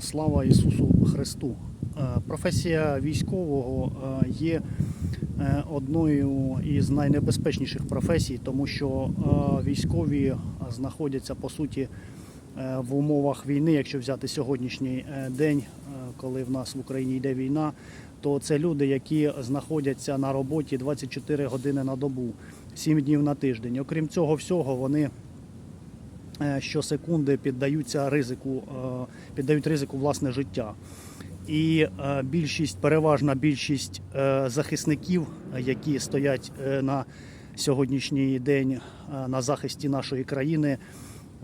Слава Ісусу Христу! Е, Професія військового е, є е, одною із найнебезпечніших професій, тому що військові знаходяться по суті в умовах війни. Якщо взяти сьогоднішній день, коли в нас в Україні йде війна, то це люди, які знаходяться на роботі 24 години на добу, 7 днів на тиждень. Окрім цього всього, вони щосекунди піддаються ризику, е, піддають ризику власне життя. І е, більшість, переважна більшість е, захисників, е, які стоять е, на сьогоднішній день е, на захисті нашої країни,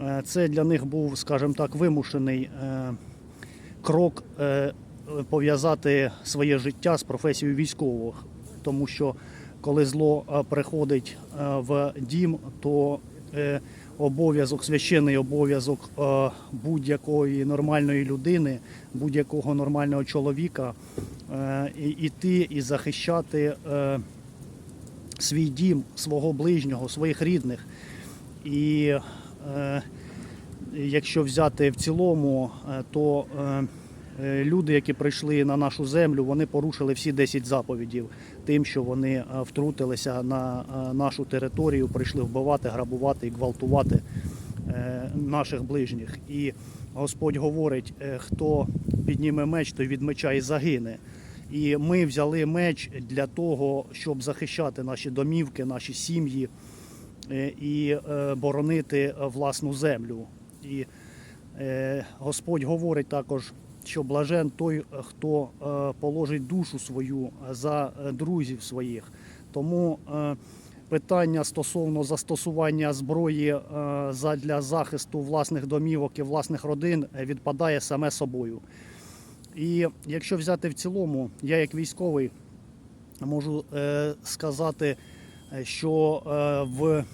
е, це для них був, скажімо так, вимушений е, крок е, пов'язати своє життя з професією військового. Тому що коли зло е, приходить е, в дім, то е, обов'язок, священний обов'язок е, будь-якої нормальної людини, будь-якого нормального чоловіка е, іти і захищати е, свій дім, свого ближнього, своїх рідних. І е, якщо взяти в цілому, е, то е, е, люди, які прийшли на нашу землю, вони порушили всі 10 заповідів тим, що вони е, втрутилися на е, нашу територію, прийшли вбивати, грабувати і гвалтувати е, наших ближніх. І Господь говорить, е, хто підніме меч, той від меча і загине. І ми взяли меч для того, щоб захищати наші домівки, наші сім'ї е, і е, боронити е, власну землю. І е, Господь говорить також, що блажен той, е, хто е, положить душу свою за е, друзів своїх. Тому питання стосовно застосування зброї для захисту власних домівок і власних родин відпадає саме собою. І якщо взяти в цілому, я як військовий можу сказати, що в,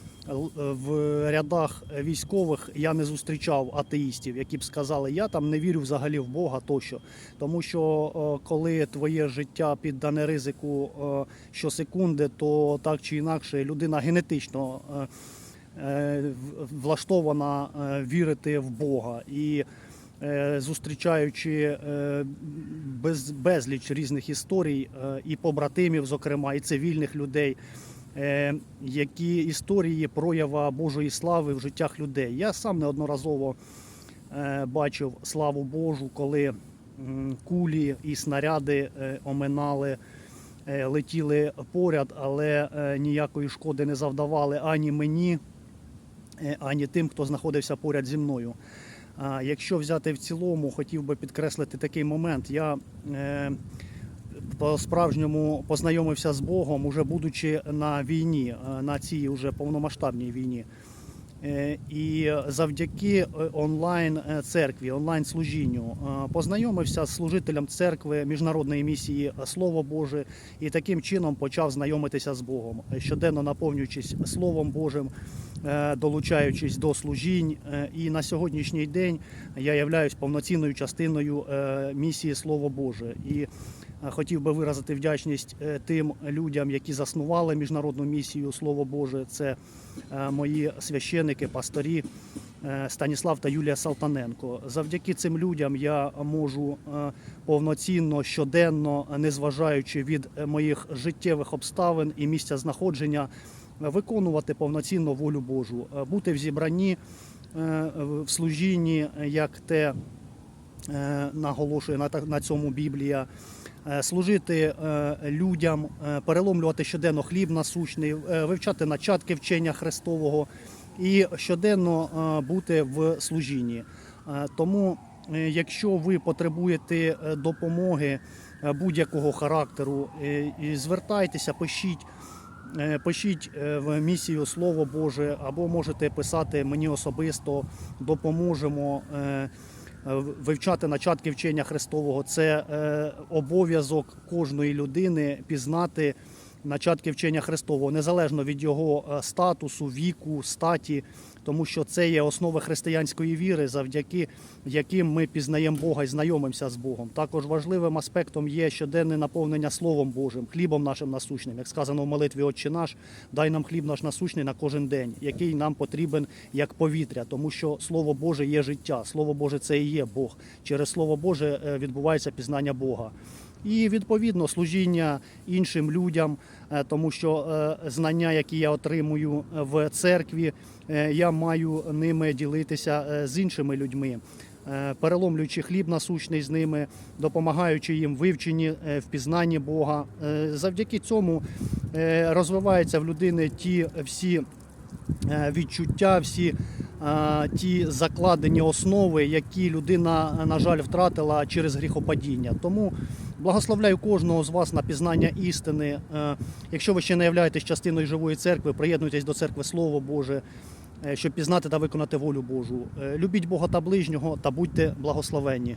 в рядах військових я не зустрічав атеїстів, які б сказали, я там не вірю взагалі в Бога тощо. Тому що е, коли твоє життя піддане ризику е, щосекунди, то так чи інакше людина генетично е, е, влаштована е, вірити в Бога. І е, зустрічаючи е, без, безліч різних історій е, і побратимів, зокрема, і цивільних людей, е, які історії проява Божої слави в життях людей. Я сам неодноразово е, бачив славу Божу, коли кулі і снаряди е, оминали. е, Летіли поряд, але е, ніякої шкоди не завдавали ані мені, е, ані тим, хто знаходився поряд зі мною. Якщо взяти в цілому, хотів би підкреслити такий момент. Я е, по-справжньому познайомився з Богом, уже будучи на війні, е, на цій уже повномасштабній війні. Е, І завдяки е, онлайн е, церкві, онлайн служінню е, познайомився з служителем церкви міжнародної місії Слово Боже і таким чином почав знайомитися з Богом, щоденно наповнюючись Словом Божим, долучаючись до служінь. І на сьогоднішній день я являюсь повноцінною частиною місії Слово Боже. І хотів би виразити вдячність е, тим людям, які заснували міжнародну місію Слово Боже. Це е, мої священики, пасторі е, Станіслав та Юлія Салтаненко. Завдяки цим людям я можу е, повноцінно, щоденно, незважаючи від е, моїх життєвих обставин і місця знаходження, е, виконувати повноцінно волю Божу, е, бути в зібранні е, в служінні, е, як те е, наголошує на цьому Біблія. Е, Служити е, людям, е, переломлювати щоденно хліб насущний, вивчати начатки вчення Христового і щоденно бути в служінні. Тому, якщо ви потребуєте допомоги будь-якого характеру, звертайтеся, пишіть. Пишіть в місію Слово Боже, або можете писати мені особисто, допоможемо вивчати начатки вчення Христового. Це е, обов'язок кожної людини пізнати начатки вчення Христового, незалежно від його е, статусу, віку, статі, тому що це є основи християнської віри, завдяки яким ми пізнаємо Бога і знайомимося з Богом. Також важливим аспектом є щоденне наповнення Словом Божим, хлібом нашим насущним, як сказано в молитві Отче наш, дай нам хліб наш насущний на кожен день, який нам потрібен як повітря, тому що Слово Боже є життя, Слово Боже це і є Бог. Через Слово Боже е, відбувається пізнання Бога. І відповідно служіння іншим людям, е, тому що е, знання, які я отримую в церкві, е, я маю ними ділитися е, з іншими людьми, е, переломлюючи хліб насущний з ними, допомагаючи їм вивченні, е, в пізнанні Бога. Е, Завдяки цьому е, розвиваються в людини ті всі е, відчуття, всі е, ті закладені основи, які людина, на жаль, втратила через гріхопадіння. Тому благословляю кожного з вас на пізнання істини. Е, Якщо ви ще не являєтесь частиною живої церкви, приєднуйтесь до церкви Слово Боже, е, щоб пізнати та виконати волю Божу. Е, Любіть Бога та ближнього та будьте благословенні.